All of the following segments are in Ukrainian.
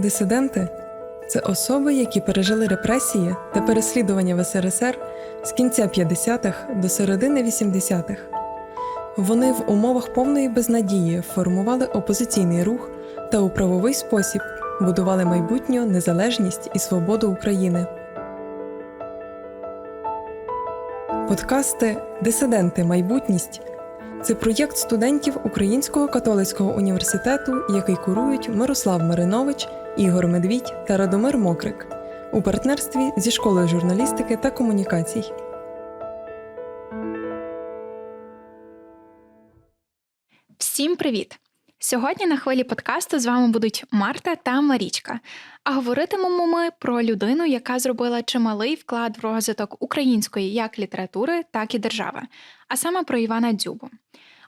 Дисиденти це особи, які пережили репресії та переслідування в СРСР з кінця 50-х до середини 80-х. Вони в умовах повної безнадії формували опозиційний рух та у правовий спосіб будували майбутню незалежність і свободу України. Подкасти Дисиденти Майбутність це проєкт студентів Українського католицького університету, який курують Мирослав Маринович, Ігор Медвідь та Радомир Мокрик у партнерстві зі школою журналістики та комунікацій. Всім привіт! Сьогодні на хвилі подкасту з вами будуть Марта та Марічка. А говоритимемо ми про людину, яка зробила чималий вклад в розвиток української як літератури, так і держави, а саме про Івана Дзюбу.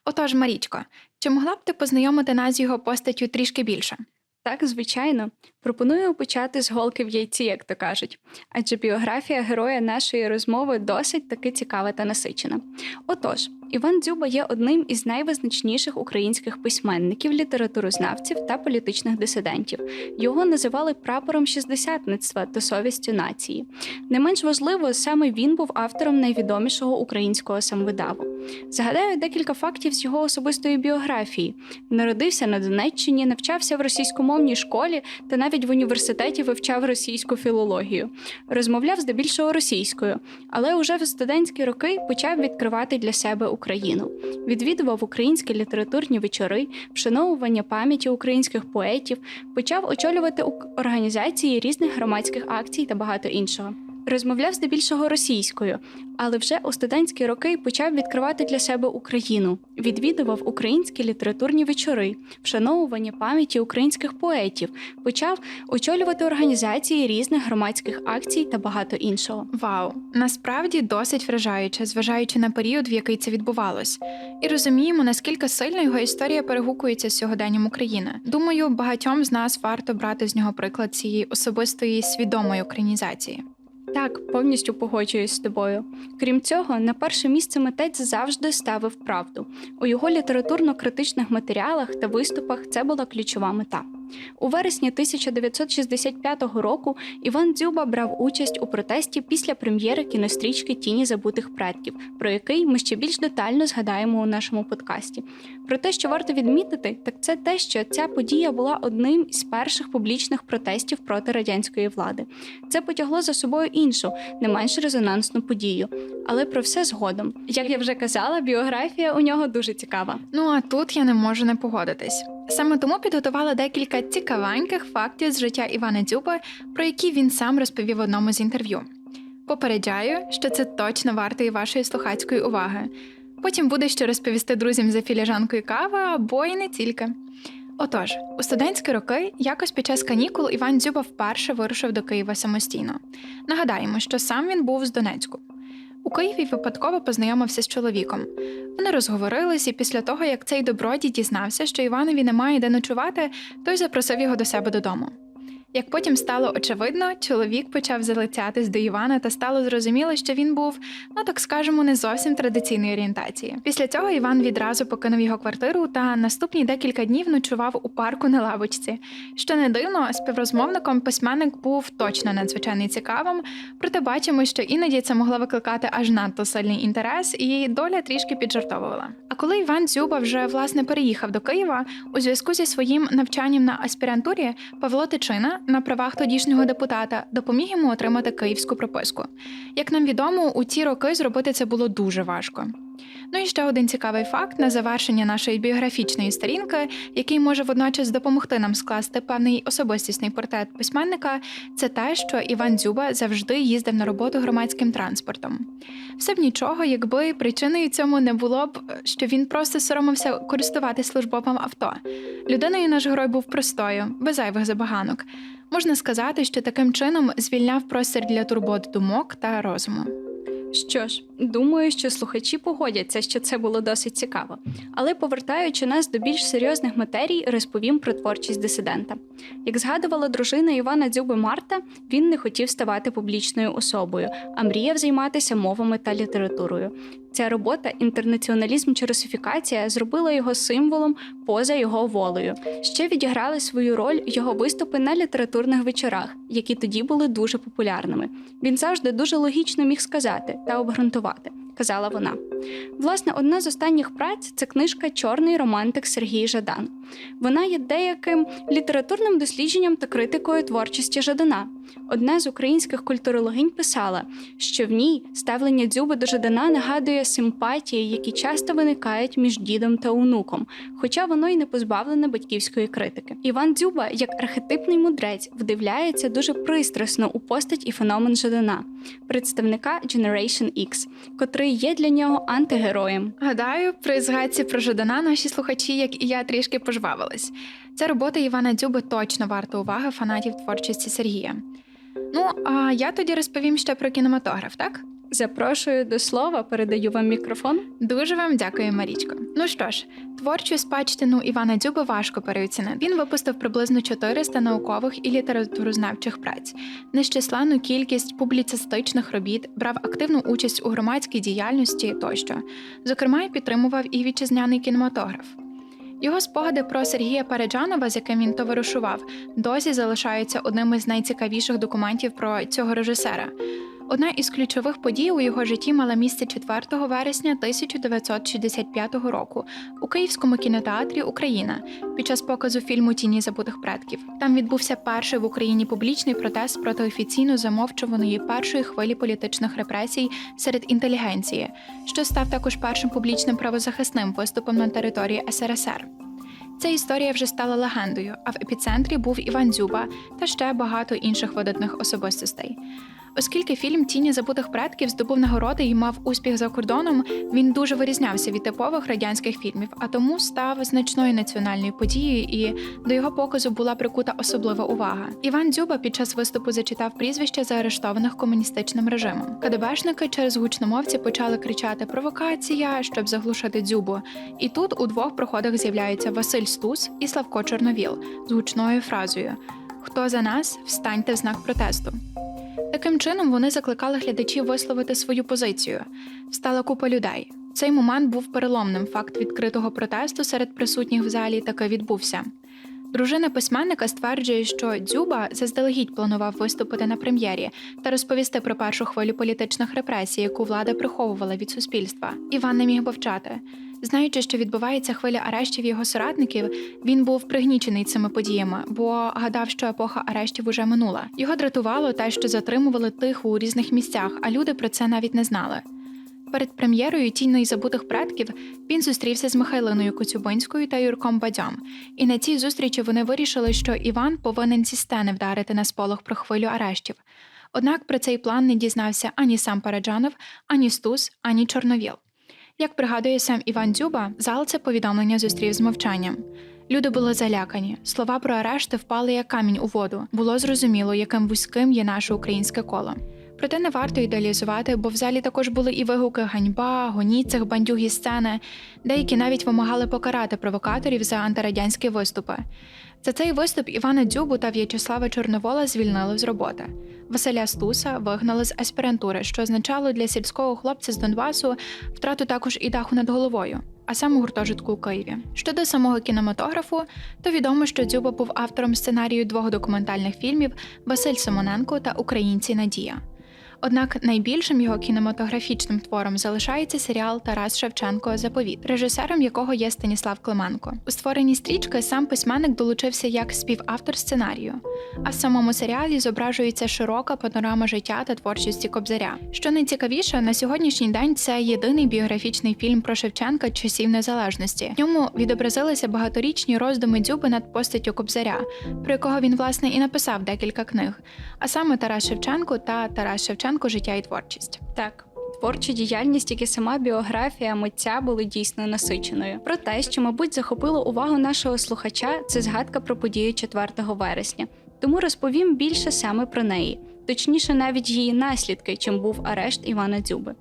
Отож, Марічко, чи могла б ти познайомити нас з його постаттю трішки більше? Так, звичайно, пропоную почати з голки в яйці, як то кажуть, адже біографія героя нашої розмови досить таки цікава та насичена. Отож, Іван Дзюба є одним із найвизначніших українських письменників, літературознавців та політичних дисидентів. Його називали прапором шістдесятництва та совістю нації. Не менш важливо, саме він був автором найвідомішого українського самвидаву. Згадаю декілька фактів з його особистої біографії. Народився на Донеччині, навчався в російськомовній школі та навіть в університеті вивчав російську філологію. Розмовляв здебільшого російською, але уже в студентські роки почав відкривати для себе Україну. Відвідував українські літературні вечори, вшановування пам'яті українських поетів, почав очолювати організації різних громадських акцій та багато іншого. Розмовляв здебільшого російською, але вже у студентські роки почав відкривати для себе Україну, відвідував українські літературні вечори, вшановування пам'яті українських поетів, почав очолювати організації різних громадських акцій та багато іншого. Вау, насправді досить вражаюче, зважаючи на період, в який це відбувалось. І розуміємо, наскільки сильно його історія перегукується з сьогоденням України. Думаю, багатьом з нас варто брати з нього приклад цієї особистої свідомої українізації. Так, повністю погоджуюсь з тобою. Крім цього, на перше місце митець завжди ставив правду. У його літературно-критичних матеріалах та виступах це була ключова мета. У вересні 1965 року Іван Дзюба брав участь у протесті після прем'єри кінострічки Тіні забутих предків, про який ми ще більш детально згадаємо у нашому подкасті. Про те, що варто відмітити, так це те, що ця подія була одним із перших публічних протестів проти радянської влади. Це потягло за собою іншу, не менш резонансну подію. Але про все згодом. Як я вже казала, біографія у нього дуже цікава. Ну а тут я не можу не погодитись. Саме тому підготувала декілька цікавеньких фактів з життя Івана Дзюби, про які він сам розповів в одному з інтерв'ю. Попереджаю, що це точно варто і вашої слухацької уваги. Потім буде що розповісти друзям за філіжанкою кави або й не тільки. Отож, у студентські роки, якось під час канікул Іван Дзюба вперше вирушив до Києва самостійно. Нагадаємо, що сам він був з Донецьку. У Києві випадково познайомився з чоловіком. Вони розговорились, і після того, як цей добродій дізнався, що Іванові немає де ночувати, той запросив його до себе додому. Як потім стало очевидно, чоловік почав залицятись до Івана та стало зрозуміло, що він був, ну так скажемо, не зовсім традиційної орієнтації. Після цього Іван відразу покинув його квартиру та наступні декілька днів ночував у парку на лавочці. Що не дивно, співрозмовником письменник був точно надзвичайно цікавим, проте бачимо, що іноді це могло викликати аж надто сильний інтерес, і доля трішки піджартовувала. А коли Іван Дзюба вже власне переїхав до Києва, у зв'язку зі своїм навчанням на аспірантурі Павло Тичина на правах тодішнього депутата допоміг йому отримати київську прописку. Як нам відомо, у ті роки зробити це було дуже важко. Ну і ще один цікавий факт на завершення нашої біографічної сторінки, який може водночас допомогти нам скласти певний особистісний портрет письменника, це те, що Іван Дзюба завжди їздив на роботу громадським транспортом. Все б нічого, якби причиною цьому не було б, що він просто соромився користуватись службовим авто. Людиною наш герой був простою, без зайвих забаганок. Можна сказати, що таким чином звільняв простір для турбот думок та розуму. Що ж, думаю, що слухачі погодяться, що це було досить цікаво. Але повертаючи нас до більш серйозних матерій, розповім про творчість дисидента. Як згадувала дружина Івана Дзюби Марта, він не хотів ставати публічною особою, а мріяв займатися мовами та літературою. Ця робота інтернаціоналізм чи русифікація зробила його символом поза його волею. Ще відіграли свою роль його виступи на літературних вечорах, які тоді були дуже популярними. Він завжди дуже логічно міг сказати та обґрунтувати, казала вона. Власне, одна з останніх праць це книжка Чорний романтик Сергій Жадан. Вона є деяким літературним дослідженням та критикою творчості Жадана. Одна з українських культурологинь писала, що в ній ставлення дзюби до Жадана нагадує симпатії, які часто виникають між дідом та онуком, хоча воно й не позбавлене батьківської критики. Іван Дзюба, як архетипний мудрець, вдивляється дуже пристрасно у постать і феномен Жадана, представника Generation X, котрий є для нього антигероєм. Гадаю, при згадці про Жадана наші слухачі, як і я, трішки пожвавились. Ця робота Івана Дзюби точно варта уваги фанатів творчості Сергія. Ну, а я тоді розповім ще про кінематограф, так? Запрошую до слова, передаю вам мікрофон. Дуже вам дякую, Марічко. Ну що ж, творчу спадщину Івана Дзюби важко переоцінити. Він випустив приблизно 400 наукових і літературознавчих праць, нещисленну кількість публіцистичних робіт, брав активну участь у громадській діяльності тощо. Зокрема, підтримував і вітчизняний кінематограф. Його спогади про Сергія Пареджанова, з яким він товаришував, досі залишаються одним із найцікавіших документів про цього режисера. Одна із ключових подій у його житті мала місце 4 вересня 1965 року у Київському кінотеатрі Україна під час показу фільму Тіні забутих предків. Там відбувся перший в Україні публічний протест проти офіційно замовчуваної першої хвилі політичних репресій серед інтелігенції, що став також першим публічним правозахисним виступом на території СРСР. Ця історія вже стала легендою, а в епіцентрі був Іван Дзюба та ще багато інших видатних особистостей. Оскільки фільм Тіні забутих предків здобув нагороди і мав успіх за кордоном, він дуже вирізнявся від типових радянських фільмів, а тому став значною національною подією, і до його показу була прикута особлива увага. Іван Дзюба під час виступу зачитав прізвища заарештованих комуністичним режимом. КДБшники через гучномовці почали кричати Провокація, щоб заглушити дзюбу. І тут у двох проходах з'являються Василь Стус і Славко Чорновіл з гучною фразою Хто за нас, встаньте в знак протесту. Таким чином вони закликали глядачів висловити свою позицію. Встала купа людей. Цей момент був переломним. Факт відкритого протесту серед присутніх в залі таки відбувся. Дружина письменника стверджує, що Дзюба заздалегідь планував виступити на прем'єрі та розповісти про першу хвилю політичних репресій, яку влада приховувала від суспільства. Іван не міг мовчати. Знаючи, що відбувається хвиля арештів його соратників, він був пригнічений цими подіями, бо гадав, що епоха арештів уже минула. Його дратувало те, що затримували тих у різних місцях, а люди про це навіть не знали. Перед прем'єрою тіньної забутих предків він зустрівся з Михайлиною Коцюбинською та Юрком Бадьом, і на цій зустрічі вони вирішили, що Іван повинен зі стени вдарити на сполох про хвилю арештів. Однак про цей план не дізнався ані сам Параджанов, ані Стус, ані Чорновіл. Як пригадує сам Іван Дзюба, зал це повідомлення зустрів з мовчанням. Люди були залякані. Слова про арешти впали як камінь у воду. Було зрозуміло, яким вузьким є наше українське коло. Проте не варто ідеалізувати, бо в залі також були і вигуки ганьба, гоніть цих бандюг сцени. Деякі навіть вимагали покарати провокаторів за антирадянські виступи. За цей виступ Івана Дзюбу та В'ячеслава Чорновола звільнили з роботи. Василя Стуса вигнали з аспірантури, що означало для сільського хлопця з Донбасу втрату також і даху над головою, а саме гуртожитку у Києві. Щодо самого кінематографу, то відомо, що Дзюба був автором сценарію двох документальних фільмів Василь Симоненко та Українці Надія. Однак найбільшим його кінематографічним твором залишається серіал Тарас Шевченко Заповіт, режисером якого є Станіслав Клименко. У створенні стрічки сам письменник долучився як співавтор сценарію, а в самому серіалі зображується широка панорама життя та творчості Кобзаря. Що найцікавіше, на сьогоднішній день це єдиний біографічний фільм про Шевченка часів незалежності. В ньому відобразилися багаторічні роздуми дзюби над постаттю Кобзаря, про якого він власне і написав декілька книг, а саме Тарас Шевченко та Тарас Шевченко Життя і творчість. Так. Творча діяльність, як і сама біографія митця були дійсно насиченою. Про те, що, мабуть, захопило увагу нашого слухача, це згадка про подію 4 вересня. Тому розповім більше саме про неї, точніше, навіть її наслідки, чим був арешт Івана Дзюби.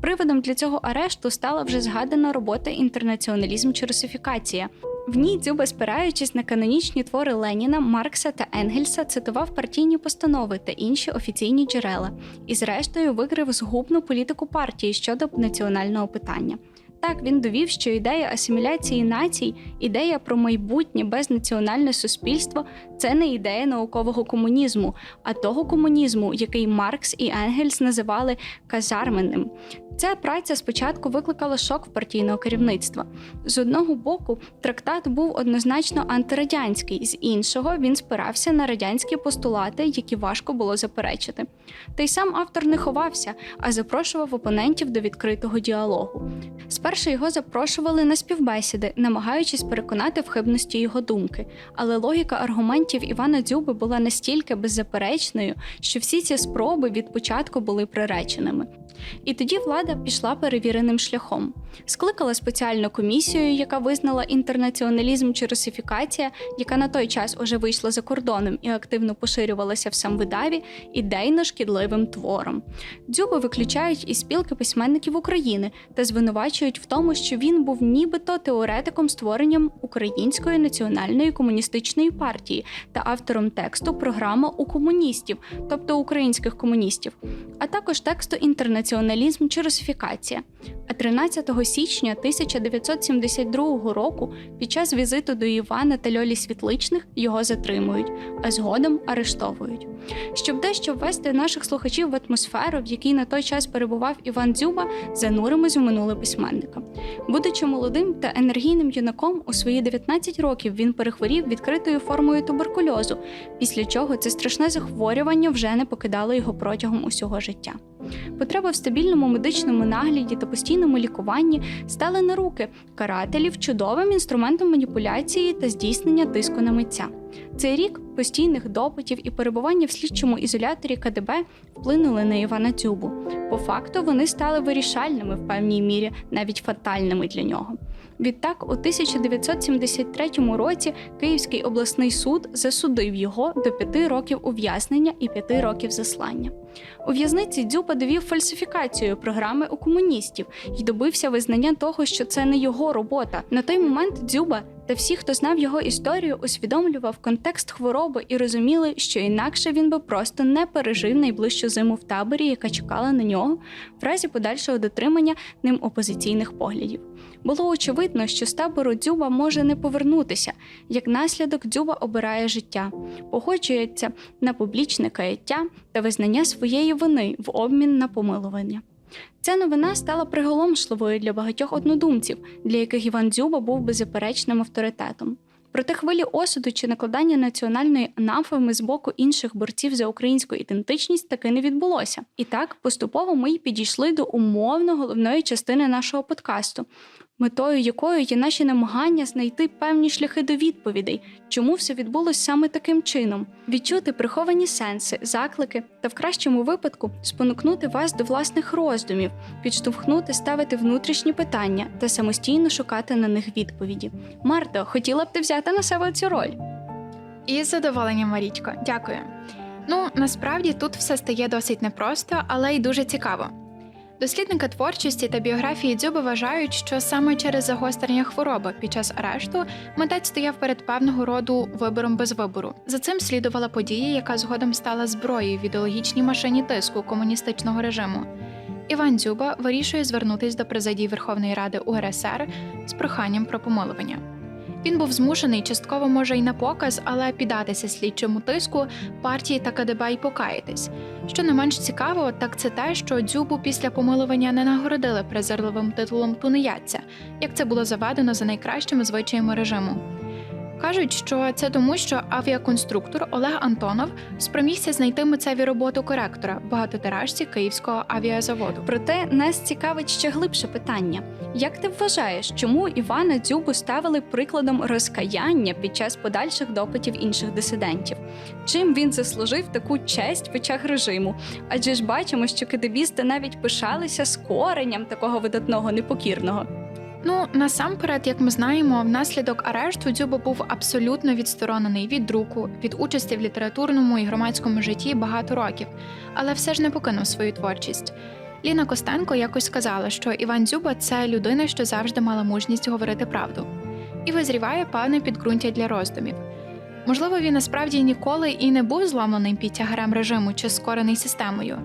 Приводом для цього арешту стала вже згадана робота інтернаціоналізм чи русифікація, В ній Дзюба, спираючись на канонічні твори Леніна, Маркса та Енгельса, цитував партійні постанови та інші офіційні джерела, і, зрештою, викрив згубну політику партії щодо національного питання. Так він довів, що ідея асиміляції націй, ідея про майбутнє безнаціональне суспільство це не ідея наукового комунізму, а того комунізму, який Маркс і Енгельс називали казарменним. Ця праця спочатку викликала шок в партійного керівництва. З одного боку, трактат був однозначно антирадянський, з іншого він спирався на радянські постулати, які важко було заперечити. Та й сам автор не ховався, а запрошував опонентів до відкритого діалогу. Спершу його запрошували на співбесіди, намагаючись переконати в хибності його думки, але логіка аргументів Івана Дзюби була настільки беззаперечною, що всі ці спроби від початку були приреченими. І тоді влада пішла перевіреним шляхом. Скликала спеціальну комісію, яка визнала інтернаціоналізм чи русифікація, яка на той час уже вийшла за кордоном і активно поширювалася в самвидаві, ідейно шкідливим твором. Дзюбу виключають із спілки письменників України та звинувачують в тому, що він був нібито теоретиком створенням Української національної комуністичної партії та автором тексту Програма у комуністів, тобто українських комуністів, а також тексту Інтернаціоналізм чи русифікація. А 13 січня 1972 року під час візиту до Івана та Льолі Світличних його затримують, а згодом арештовують. Щоб дещо ввести наших слухачів в атмосферу, в якій на той час перебував Іван Дзюба, зануримось у минуле письменника. Будучи молодим та енергійним юнаком, у свої 19 років він перехворів відкритою формою туберкульозу, після чого це страшне захворювання вже не покидало його протягом усього життя. Потреба в стабільному медичному нагляді та постійному лікуванні стали на руки карателів чудовим інструментом маніпуляції та здійснення тиску на митця. Цей рік постійних допитів і перебування в слідчому ізоляторі КДБ вплинули на Івана Дзюбу. По факту вони стали вирішальними в певній мірі, навіть фатальними для нього. Відтак, у 1973 році Київський обласний суд засудив його до п'яти років ув'язнення і п'яти років заслання. У в'язниці Дзюба довів фальсифікацію програми у комуністів і добився визнання того, що це не його робота. На той момент Дзюба та всі, хто знав його історію, усвідомлював контекст хвороби і розуміли, що інакше він би просто не пережив найближчу зиму в таборі, яка чекала на нього, в разі подальшого дотримання ним опозиційних поглядів. Було очевидно, що з табору Дзюба може не повернутися. Як наслідок, Дзюба обирає життя, погоджується на публічне каяття та визнання своєї вини в обмін на помилування. Ця новина стала приголомшливою для багатьох однодумців, для яких Іван Дзюба був беззаперечним авторитетом. Проте хвилі осуду чи накладання національної анафеми з боку інших борців за українську ідентичність таки не відбулося. І так поступово ми й підійшли до умовно головної частини нашого подкасту, метою якої є наші намагання знайти певні шляхи до відповідей, чому все відбулося саме таким чином, відчути приховані сенси, заклики та в кращому випадку спонукнути вас до власних роздумів, підштовхнути ставити внутрішні питання та самостійно шукати на них відповіді. Марто, хотіла б ти взяти на себе цю роль? Із задоволенням, Марічко, дякую. Ну, насправді тут все стає досить непросто, але й дуже цікаво. Дослідники творчості та біографії Дзюби вважають, що саме через загострення хвороби під час арешту митець стояв перед певного роду вибором без вибору. За цим слідувала подія, яка згодом стала зброєю в ідеологічній машині тиску комуністичного режиму. Іван Дзюба вирішує звернутись до президії Верховної Ради УРСР з проханням про помилування. Він був змушений частково може й на показ, але піддатися слідчому тиску партії та КДБ й покаятись. Що не менш цікаво, так це те, що дзюбу після помилування не нагородили презирливим титулом тунеядця, як це було заведено за найкращими звичаями режиму. Кажуть, що це тому, що авіаконструктор Олег Антонов спромігся знайти митцеві роботу коректора багатотиражці Київського авіазаводу. Проте нас цікавить ще глибше питання: як ти вважаєш, чому Івана Дзюбу ставили прикладом розкаяння під час подальших допитів інших дисидентів? Чим він заслужив таку честь в очах режиму? Адже ж бачимо, що кидебісти навіть пишалися скоренням такого видатного непокірного. Ну насамперед, як ми знаємо, внаслідок арешту Дзюба був абсолютно відсторонений від друку, від участі в літературному і громадському житті багато років, але все ж не покинув свою творчість. Ліна Костенко якось сказала, що Іван Дзюба це людина, що завжди мала мужність говорити правду. і визріває певне підґрунтя для роздумів. Можливо, він насправді ніколи і не був зламаним під тягарем режиму чи скорений системою.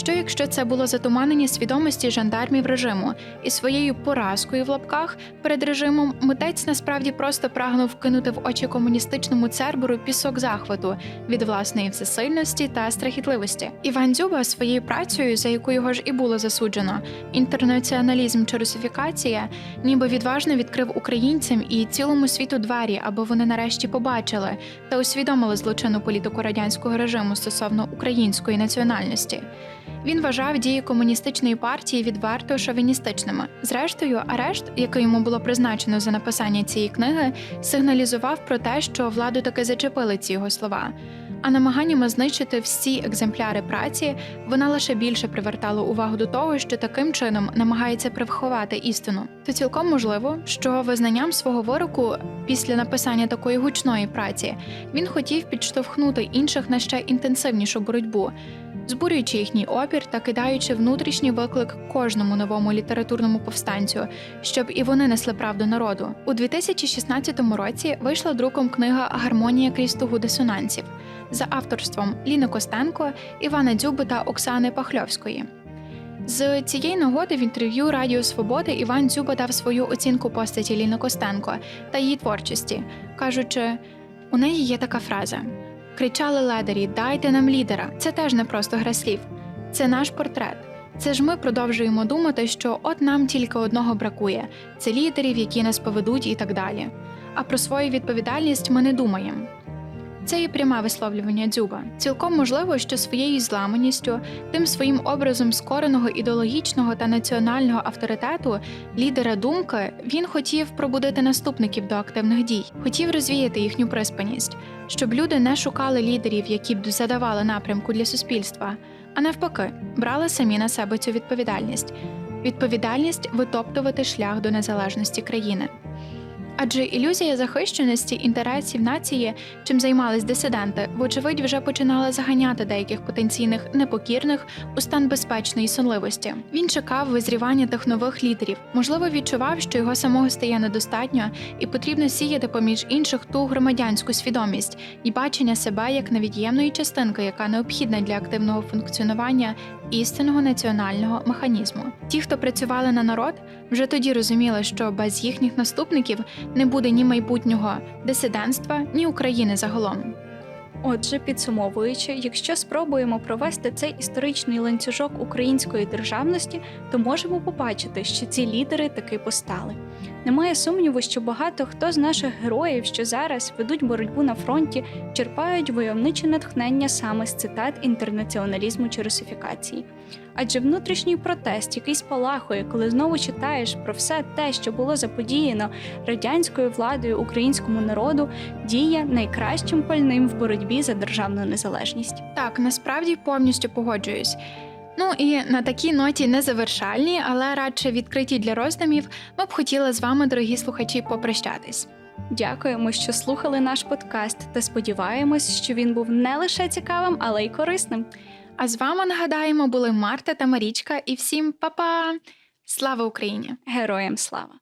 Що якщо це було затуманення свідомості жандармів режиму, і своєю поразкою в лапках перед режимом митець насправді просто прагнув вкинути в очі комуністичному церберу пісок захвату від власної всесильності та страхітливості. Іван Дзюба своєю працею, за яку його ж і було засуджено, інтернаціоналізм чи русифікація, ніби відважно відкрив українцям і цілому світу двері, аби вони нарешті побачили та усвідомили злочинну політику радянського режиму стосовно української національності. Він вважав дії комуністичної партії відверто шовіністичними. Зрештою, арешт, який йому було призначено за написання цієї книги, сигналізував про те, що владу таки зачепили ці його слова. А намаганнями знищити всі екземпляри праці вона лише більше привертала увагу до того, що таким чином намагається приховати істину. То цілком можливо, що визнанням свого вироку після написання такої гучної праці він хотів підштовхнути інших на ще інтенсивнішу боротьбу, збурюючи їхній опір та кидаючи внутрішній виклик кожному новому літературному повстанцю, щоб і вони несли правду народу. У 2016 році вийшла друком книга Гармонія крізь тугу дисонансів за авторством Ліни Костенко, Івана Дзюби та Оксани Пахльовської. З цієї нагоди в інтерв'ю Радіо Свободи Іван Дзюба дав свою оцінку постаті Ліни Костенко та її творчості, кажучи, у неї є така фраза: кричали ледері, дайте нам лідера. Це теж не просто гра слів, це наш портрет. Це ж ми продовжуємо думати, що от нам тільки одного бракує це лідерів, які нас поведуть і так далі. А про свою відповідальність ми не думаємо. Це є пряме висловлювання дзюба. Цілком можливо, що своєю зламаністю, тим своїм образом скореного ідеологічного та національного авторитету, лідера думки, він хотів пробудити наступників до активних дій, хотів розвіяти їхню приспаність, щоб люди не шукали лідерів, які б задавали напрямку для суспільства, а навпаки, брали самі на себе цю відповідальність відповідальність витоптувати шлях до незалежності країни. Адже ілюзія захищеності інтересів нації, чим займались дисиденти, вочевидь вже починала заганяти деяких потенційних непокірних у стан безпечної сонливості. Він чекав визрівання тих нових лідерів, можливо, відчував, що його самого стає недостатньо, і потрібно сіяти поміж інших ту громадянську свідомість і бачення себе як невід'ємної частинки, яка необхідна для активного функціонування істинного національного механізму. Ті, хто працювали на народ, вже тоді розуміли, що без їхніх наступників не буде ні майбутнього дисидентства, ні України загалом. Отже, підсумовуючи, якщо спробуємо провести цей історичний ланцюжок української державності, то можемо побачити, що ці лідери таки постали. Немає сумніву, що багато хто з наших героїв, що зараз ведуть боротьбу на фронті, черпають войовниче натхнення саме з цитат інтернаціоналізму чи русифікації. Адже внутрішній протест, який спалахує, коли знову читаєш про все те, що було заподіяно радянською владою українському народу, діє найкращим пальним в боротьбі за державну незалежність. Так, насправді повністю погоджуюсь. Ну і на такій ноті не завершальні, але радше відкриті для роздумів, ми б хотіли з вами, дорогі слухачі, попрощатись. Дякуємо, що слухали наш подкаст, та сподіваємось, що він був не лише цікавим, але й корисним. А з вами нагадаємо були Марта та Марічка, і всім па-па! Слава Україні! Героям слава!